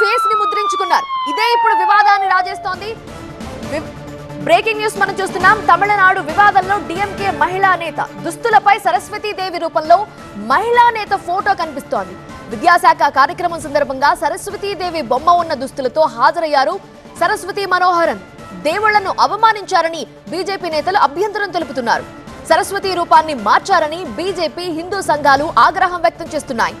ఫేస్ని ముద్రించుకున్నారు. ఇదే ఇప్పుడు వివాదాన్ని రాజేస్తోంది. బ్రేకింగ్ న్యూస్ మనం చూస్తున్నాం. తమిళనాడు వివాదంలో డిఎంకే మహిళా నేత. దుస్తులపై సరస్వతీదేవి రూపంలో మహిళా నేత ఫోటో కనిపిస్తోంది. విద్యాశాఖ కార్యక్రమం సందర్భంగా సరస్వతీదేవి బొమ్మ ఉన్న దుస్తులతో హాజరయ్యారు సరస్వతి మనోహరన్. దేవుళ్ళను అవమానించారని బీజేపీ నేతలు అభ్యంతరం తెలుపుతున్నారు. సరస్వతి రూపాన్ని మార్చారని బీజేపీ హిందూ సంఘాలు ఆగ్రహం వ్యక్తం చేస్తున్నాయి.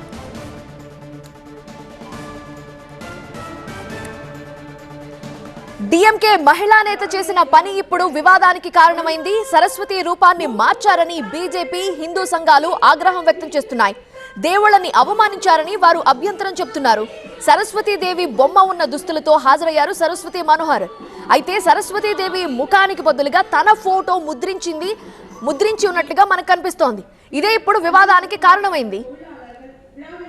డిఎంకే మహిళా నేత చేసిన పని ఇప్పుడు వివాదానికి కారణమైంది సరస్వతి రూపాన్ని మార్చారని బీజేపీ హిందూ సంఘాలు ఆగ్రహం వ్యక్తం చేస్తున్నాయి దేవుళ్ళని అవమానించారని వారు అభ్యంతరం చెప్తున్నారు సరస్వతీదేవి బొమ్మ ఉన్న దుస్తులతో హాజరయ్యారు సరస్వతి మనోహర్ అయితే సరస్వతీదేవి ముఖానికి బదులుగా తన ఫోటో ముద్రించింది ముద్రించి ఉన్నట్లుగా మనకు కనిపిస్తోంది ఇదే ఇప్పుడు వివాదానికి కారణమైంది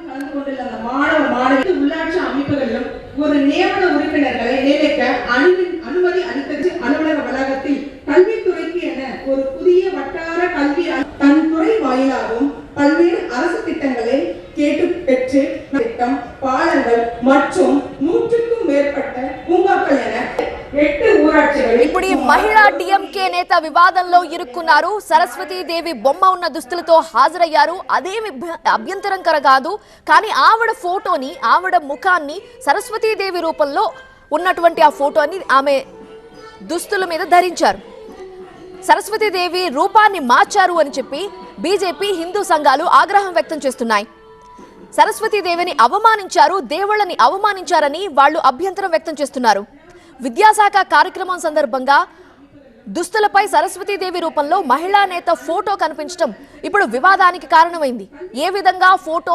கலந்து கொண்டுள்ள அந்த மாணவ மாணவி உள்ளாட்சி அமைப்புகளிலும் ஒரு நியமன உறுப்பினர்களை வாயிலாகவும் பல்வேறு அரசு திட்டங்களை கேட்டு பெற்று திட்டம் பாலங்கள் மற்றும் நூற்றுக்கும் மேற்பட்ட பூங்காக்கள் என எட்டு ஊராட்சிகளில் ఇప్పుడు ఈ మహిళా డిఎంకే నేత వివాదంలో ఇరుక్కున్నారు సరస్వతీ దేవి బొమ్మ ఉన్న దుస్తులతో హాజరయ్యారు అదేమి భ- అభ్యంతరంకర కాదు కానీ ఆవిడ ఫోటోని ఆవిడ ముఖాన్ని సరస్వతీ దేవి రూపంలో ఉన్నటువంటి ఆ ఫోటోని ఆమె దుస్తుల మీద ధరించారు సరస్వతీదేవి రూపాన్ని మార్చారు అని చెప్పి బీజేపీ హిందూ సంఘాలు ఆగ్రహం వ్యక్తం చేస్తున్నాయి. సరస్వతీదేవిని అవమానించారు దేవుళ్ళని అవమానించారని వాళ్ళు అభ్యంతరం వ్యక్తం చేస్తున్నారు. విద్యాశాఖ కార్యక్రమం సందర్భంగా దుస్తులపై సరస్వతీదేవి రూపంలో మహిళా నేత ఫోటో కనిపించడం ఇప్పుడు వివాదానికి కారణమైంది. ఏ విధంగా ఫోటో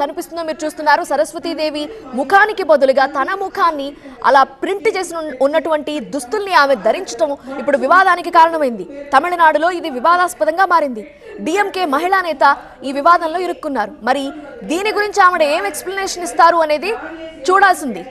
కనిపిస్తుందో మీరు చూస్తున్నారు. సరస్వతీదేవి ముఖానికి బదులుగా తన ముఖాన్ని అలా ప్రింట్ చేసి ఉన్నటువంటి దుస్తుల్ని ఆమె ధరించడం ఇప్పుడు వివాదానికి కారణమైంది. తమిళనాడులో ఇది వివాదాస్పదంగా మారింది. డిఎంకే మహిళా నేత ఈ వివాదంలో ఇరుక్కున్నారు. మరి దీని గురించి ఆమె ఏం ఎక్స్ప్లెనేషన్ ఇస్తారు అనేది చూడాల్సింది.